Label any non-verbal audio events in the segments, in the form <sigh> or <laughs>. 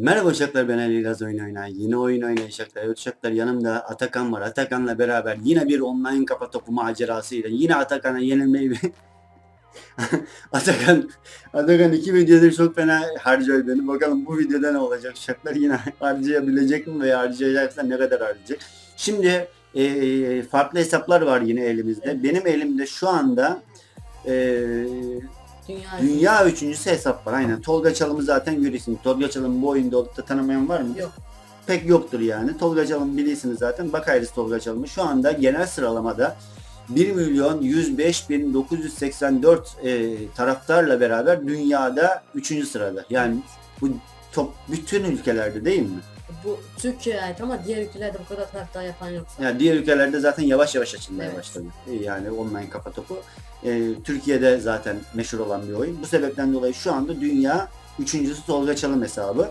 Merhaba uşaklar ben Ali İlaz oyun oynar. Yine oyun oynayacaklar. Evet uşaklar yanımda Atakan var. Atakan'la beraber yine bir online kafa topu macerasıyla yine Atakan'a yenilmeyi <laughs> Atakan Atakan iki videodur çok fena harcıyor beni. Bakalım bu videoda ne olacak uşaklar yine <laughs> harcayabilecek mi veya harcayacaksa ne kadar harcayacak. Şimdi e, farklı hesaplar var yine elimizde. Benim elimde şu anda e, Dünya, Dünya üçüncüsü hesap var aynen. Tolga Çalım'ı zaten görüyorsun. Tolga Çalım'ı bu oyunda olup da tanımayan var mı? Yok. Pek yoktur yani. Tolga Çalım bilirsiniz zaten. Bakayız Tolga Çalım'ı. Şu anda genel sıralamada 1 milyon 105 bin 984 e, taraftarla beraber dünyada 3. sırada. Yani bu top bütün ülkelerde değil mi? Bu Türkiye'ye ait ama diğer ülkelerde bu kadar taraftar yapan yok. Yani diğer ülkelerde zaten yavaş yavaş açılmaya Evet. başladı. Yani online kafa topu. Ee, Türkiye'de zaten meşhur olan bir oyun. Bu sebepten dolayı şu anda dünya üçüncüsü Tolga Çalım hesabı.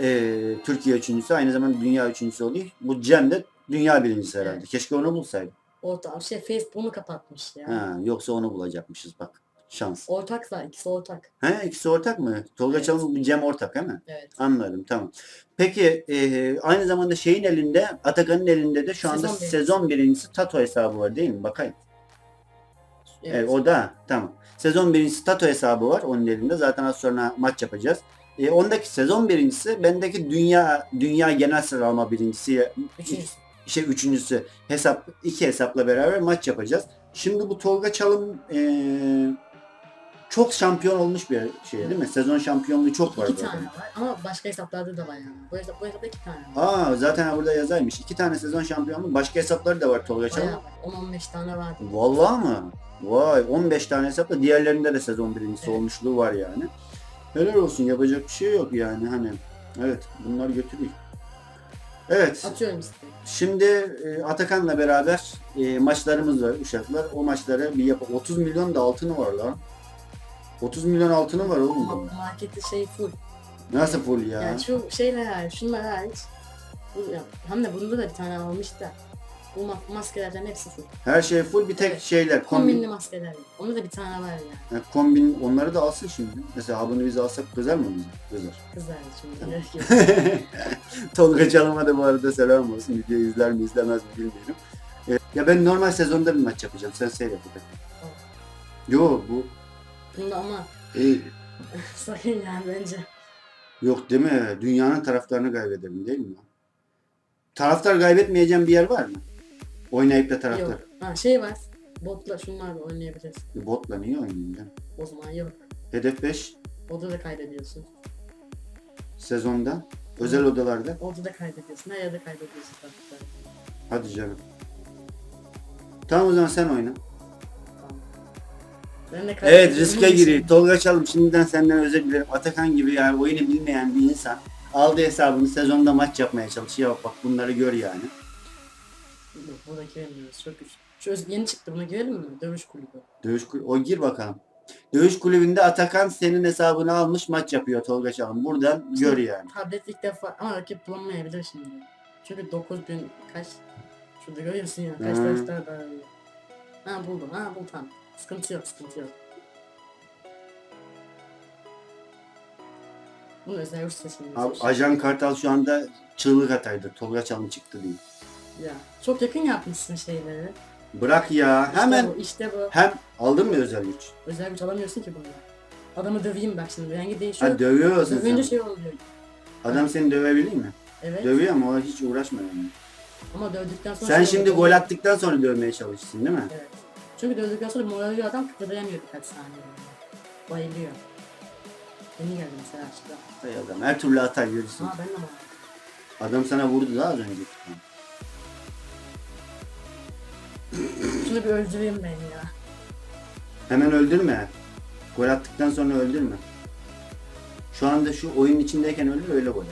Ee, Türkiye üçüncüsü aynı zamanda dünya üçüncüsü oluyor. Bu Cem de dünya birincisi herhalde. Evet. Keşke onu bulsaydı. Orta şey Facebook'unu kapatmış ya. Ha, yoksa onu bulacakmışız bak. Şans. Ortaksa ikisi ortak. He, ikisi ortak mı? Tolga Evet. Çalım Cem ortak değil mi? Evet. Anladım tamam. Peki e, aynı zamanda şeyin elinde Atakan'ın elinde de şu anda Sezon birincisi. sezon birincisi Tato hesabı var değil mi? Bakayım. Evet. Evet, o da tamam. Sezon birincisi Tato hesabı var onun elinde. Zaten az sonra maç yapacağız. E, ondaki sezon birincisi, bendeki dünya dünya genel sıralama birincisi, Üçüncüsü. şey üçüncüsü hesap iki hesapla beraber maç yapacağız. Şimdi bu Tolga Çalım e, çok şampiyon olmuş bir şey değil mi? Sezon şampiyonluğu çok var. İki tane var ama başka hesaplarda da var yani. Bu hesap, bu hesapta iki tane var. Aa zaten burada yazaymış. İki tane sezon şampiyonluğu. Başka hesapları da var Tolga Çalım. Bayağı var. 10-15 tane vardı. Vallahi mı? Vay 15 tane hesapla diğerlerinde de sezon birincisi Evet. olmuşluğu var yani. Helal olsun yapacak bir şey yok yani hani. Evet bunlar götürüyor. Evet Atıyorum işte. şimdi e, Atakan'la beraber e, maçlarımız var uşaklar. O maçları bir yap. 30 milyon da altını var lan. 30 milyon altını var oğlum. Ama marketi şey full. Nasıl full ya? Yani şu şeyler hariç, şunlar hariç. Bu, ya, hem de bunda da bir tane almış da. Bu ma- maskelerden hepsi full. Her şey full bir tek Evet. şeyler. Kombinli Kombin, maskeler. Onda da bir tane var yani. Ha, kombin onları da alsın şimdi. Mesela bunu biz alsak kızar mı bize? Kızar. Kızlar şimdi. <laughs> Tolga Çalım'a da bu arada selam olsun. Videoyu izler mi izlemez mi bilmiyorum. Ee, ya ben normal sezonda bir maç yapacağım. Sen seyret bakalım. Tamam. Yo bu Bunda ama e, <laughs> sakın yani bence. yok değil mi? Dünyanın taraftarını kaybedelim değil mi? Taraftar kaybetmeyeceğim bir yer var mı? Oynayıp da taraftar. Yok. Ha şey var. Botla şunlarla oynayabiliriz. Botla niye oynayacağım? O zaman yok. Hedef 5 Orada da kaybediyorsun. sezonda. Özel odalarda. Orada da kaybediyorsun. Her yerde kaybediyorsun zaten. Hadi canım. Tamam o zaman sen oyna. Ben de Evet riske giriyor. Tolga Çalım şimdiden senden özür dilerim. Atakan gibi yani oyunu bilmeyen bir insan aldığı hesabını sezonda maç yapmaya çalışıyor. Bak, bak bunları gör yani. Yok burada giremiyoruz. Çok güç. Şu yeni çıktı buna girelim mi? Dövüş kulübü. Dövüş kul- o gir bakalım. Dövüş kulübünde Atakan senin hesabını almış maç yapıyor Tolga Çalım. Buradan gör yani. Tablet ilk defa ama rakip bulamayabilir şimdi. Çünkü 9000 kaç? Şurada görüyorsun ya. Kaç Hı. taraftar var. Ha buldum. Ha buldum tamam. Sıkıntı yok sıkıntı yok. Bunu özel yurt seçimi. Abi, Ajan Kartal şu anda çığlık ataydı. Tolga Çalım çıktı diye. Ya çok yakın yapmışsın şeyleri. Bırak ya. İşte Hemen bu, işte bu. hem aldın mı özel güç? Özel güç alamıyorsun ki bunu. Adamı döveyim bak şimdi. Rengi değişiyor. Ha dövüyorsun Dövünce sen. şey oluyor. Adam seni dövebilir mi? Evet. Dövüyor ama o hiç uğraşma yani. Ama dövdükten sonra Sen şey şimdi gol attıktan sonra dövmeye çalışsın değil mi? Evet. Çünkü dövdükten sonra morali adam kıpırdayamıyor birkaç saniye. Bayılıyor. Yeni geldi mesela aşkına. Hay adam her türlü atar görürsün. Aa ben de var. Adam sana vurdu daha az önce. Şunu bir öldüreyim ben ya. Hemen öldürme. Gol attıktan sonra öldürme. Şu anda şu oyun içindeyken öldür öyle gol at.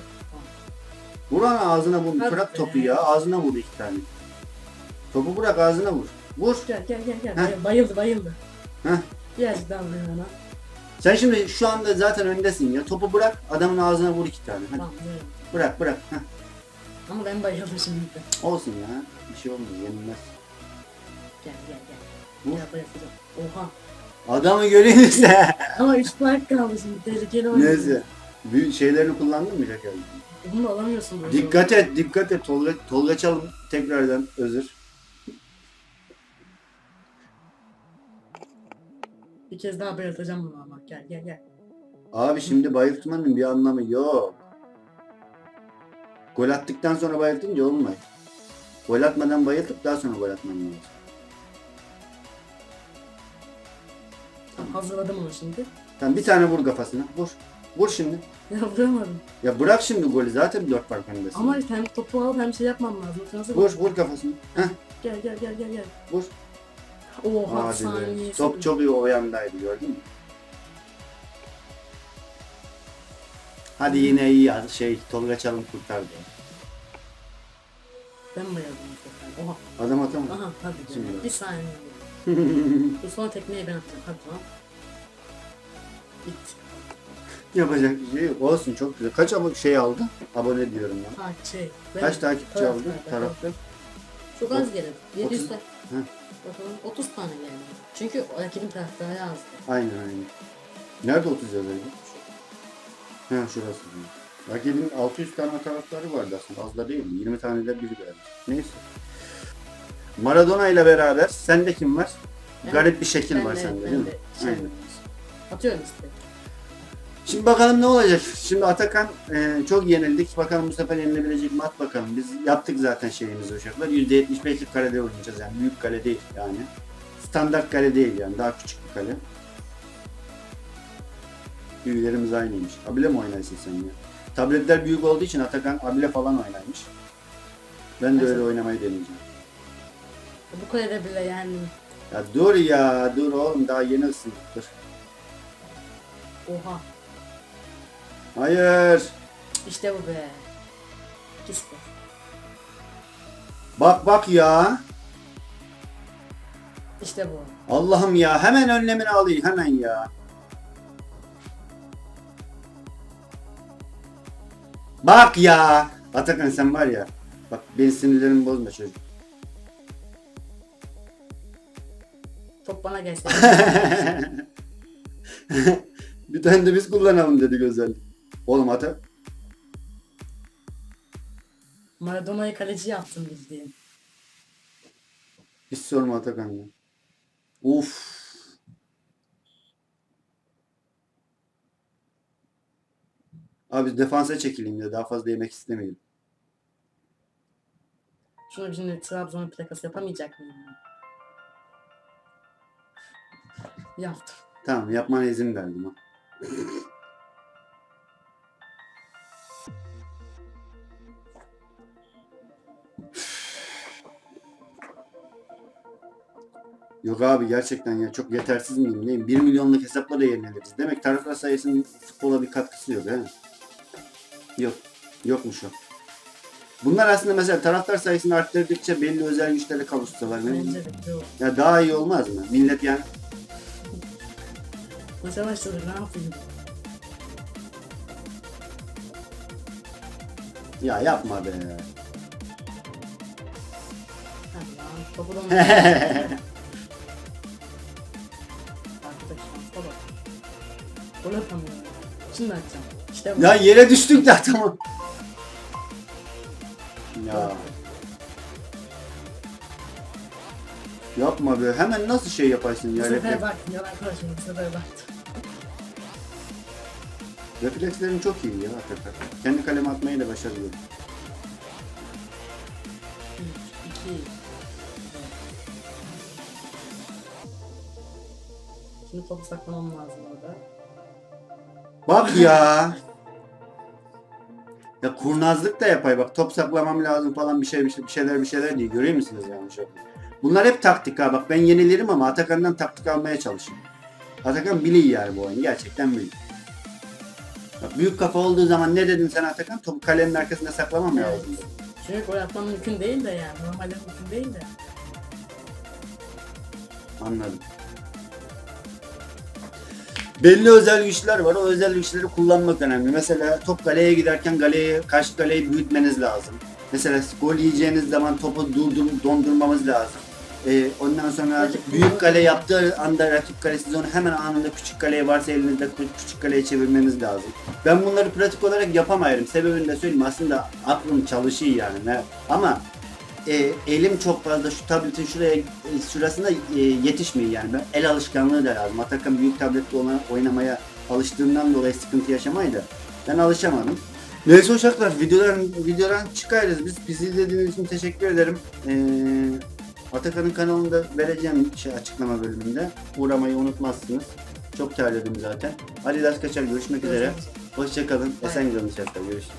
Vur lan ağzına vur. Hadi Bırak be. topu ya. Ağzına vur iki tane. Topu bırak ağzına vur. Vur. Gel gel gel gel. Heh. Bay- Bayıldı bayıldı. Heh. Gerçekten bayıldı ona. Sen şimdi şu anda zaten öndesin ya. Topu bırak adamın ağzına vur iki tane. Hadi. Tamam buyurun. Bırak bırak. Heh. Ama ben bayıldım şimdi. Olsun ya. Bir şey olmuyor. Yenilmez. Gel gel gel. Vur. Ya bayılacağım. Oha. Adamı görüyorsun sen. <laughs> Ama 3 fark kaldı şimdi. Tehlikeli oynuyor. Neyse. Büyük şeylerini kullandın mı Jack? Bunu alamıyorsun böyle. Dikkat et, dikkat et. Tolga, Tolga Çalım tekrardan özür. Bir kez daha bayıltacağım bunu ama. Gel gel gel. Abi şimdi bayıltmanın bir anlamı yok. Gol attıktan sonra bayıltınca olmuyor. Gol atmadan bayıltıp daha sonra gol atman lazım. Tamam, hazırladım onu şimdi. Tamam bir tane vur kafasına. Vur. Vur şimdi. Ya <laughs> vuramadım. Ya bırak şimdi golü zaten dört fark öndesin. Ama hem topu alıp hem şey yapmam lazım. Nasıl Vur vur kafasına. Heh, Gel gel gel gel gel. vur. Oha Hadi be. saniyesi. Top çok iyi o yandaydı gördün mü? Hadi yine iyi ya. Şey Tolga Çalım kurtardı. Ben bayıldım bu sefer. Oha. Adam atamadı. Aha hadi. Şimdi. Bir saniye. <laughs> Bu son tekmeyi ben attım. Hadi tamam. Bitti. Yapacak bir şey yok. Olsun çok güzel. Kaç abone şey aldı? Abone diyorum ya. Ha şey. ben- Kaç takipçi taraftar, aldı ben- tarafta? Çok az geldi. 700 Otuz- tane. Bakalım 30 tane geldi. Çünkü rakibin taraftarı azdı. Aynen aynen. Nerede 30 yazıyor? Ha şurası. Rakibin 600 tane taraftarı vardı aslında. Az da değildi. 20 tane de biri verdi. Neyse. Maradona ile beraber sende kim var? Ben- Garip bir şekil Ben var de- sende ben değil mi? de şey- Aynen. Atıyorum işte. Şimdi bakalım ne olacak. Şimdi Atakan e, çok yenildik. Bakalım bu sefer yenilebilecek mi? At bakalım. Biz yaptık zaten şeyimizi uşaklar. %75'lik kalede oynayacağız yani. Büyük kale değil yani. Standart kale değil yani. Daha küçük bir kale. Büyülerimiz aynıymış. Abile mi oynarsın sen ya? Tabletler büyük olduğu için Atakan Abile falan oynaymış. Ben de öyle Nasıl? oynamayı deneyeceğim. Bu kalede bile yani. Ya dur ya dur oğlum daha yeni ısındık dur. Oha. Hayır. İşte bu be. İşte. Bak bak ya. İşte bu. Allah'ım ya hemen önlemini alayım hemen ya. Bak ya. Atakan sen var ya. Bak benim sinirlerimi bozma çocuk. Top bana <laughs> gelse. bir tane de biz kullanalım dedik özel. Oğlum ata. Maradona'yı kaleci yaptım bildiğin. Hiç sorma Atakan ya. Uf. Abi defansa çekileyim de daha fazla yemek istemiyorum. Şunu şimdi Trabzon'un plakası yapamayacak mıyım? Yaptım. Tamam yapmana izin verdim ha. Yok abi gerçekten ya çok yetersiz miyim neyim? 1 milyonluk hesapla da yeniliriz. Demek taraftar sayısının futbola bir katkısı yok he? Yok. Yokmuş o. Bunlar aslında mesela taraftar sayısını arttırdıkça belli özel güçlere kavuşsalar ne. Bence de. Ya daha iyi olmaz mı? Millet yani Maça başladı ne yapayım? ya yapma be. Hadi lan topu da mı? Gol atamıyorum. Şimdi atacağım. İşte bu. Ya yere düştük de tamam. Ya yapma be. Hemen nasıl şey yaparsın Bu ya? sefer Refleks, baktım ya arkadaşım bu sefer baktım. reflekslerin çok iyi ya hakikaten. Kendi kaleme atmayı da başarılı. 3, 2, Şimdi topu saklamam lazım orada. Bak ya. Ya kurnazlık da yapay bak top saklamam lazım falan bir şey bir şey- bir şeyler bir şeyler diye görüyor musunuz yani an? Bunlar hep taktik ha bak ben yenilirim ama Atakan'dan taktik almaya çalışayım. Atakan biliyor yani bu oyunu gerçekten biliyor. Bak büyük kafa olduğu zaman ne dedin sen Atakan? Topu kalenin arkasında saklamam Evet. lazım. dedin. Çünkü gol atmam mümkün değil de yani. Normalde mümkün değil de. Anladım. Belli özel güçler var. O özel güçleri kullanmak önemli. Mesela top kaleye giderken kaleyi, karşı kaleyi büyütmeniz lazım. Mesela gol yiyeceğiniz zaman topu durdur, dondurmamız lazım. Ee, ondan sonra büyük kale yaptığı anda rakip kale siz onu hemen anında küçük kaleye varsa elinizde kü- küçük kaleye çevirmeniz lazım. Ben bunları pratik olarak yapamayırım. Sebebini de söyleyeyim. Aslında aklım çalışıyor yani. Ama e, elim çok fazla şu tabletin şuraya e, şurasına e, yetişmiyor yani. Ben el alışkanlığı da lazım. Atakan büyük tabletle ona oynamaya alıştığından dolayı sıkıntı yaşamaydı. Ben alışamadım. Neyse uşaklar videoların videodan çıkarız biz. Bizi izlediğiniz için teşekkür ederim. Ee, Atakan'ın kanalında vereceğim şey açıklama bölümünde. Uğramayı unutmazsınız. Çok terledim zaten. Adidas kaçar görüşmek üzere. Hoşçakalın. Esen kalın uşaklar. Görüşürüz.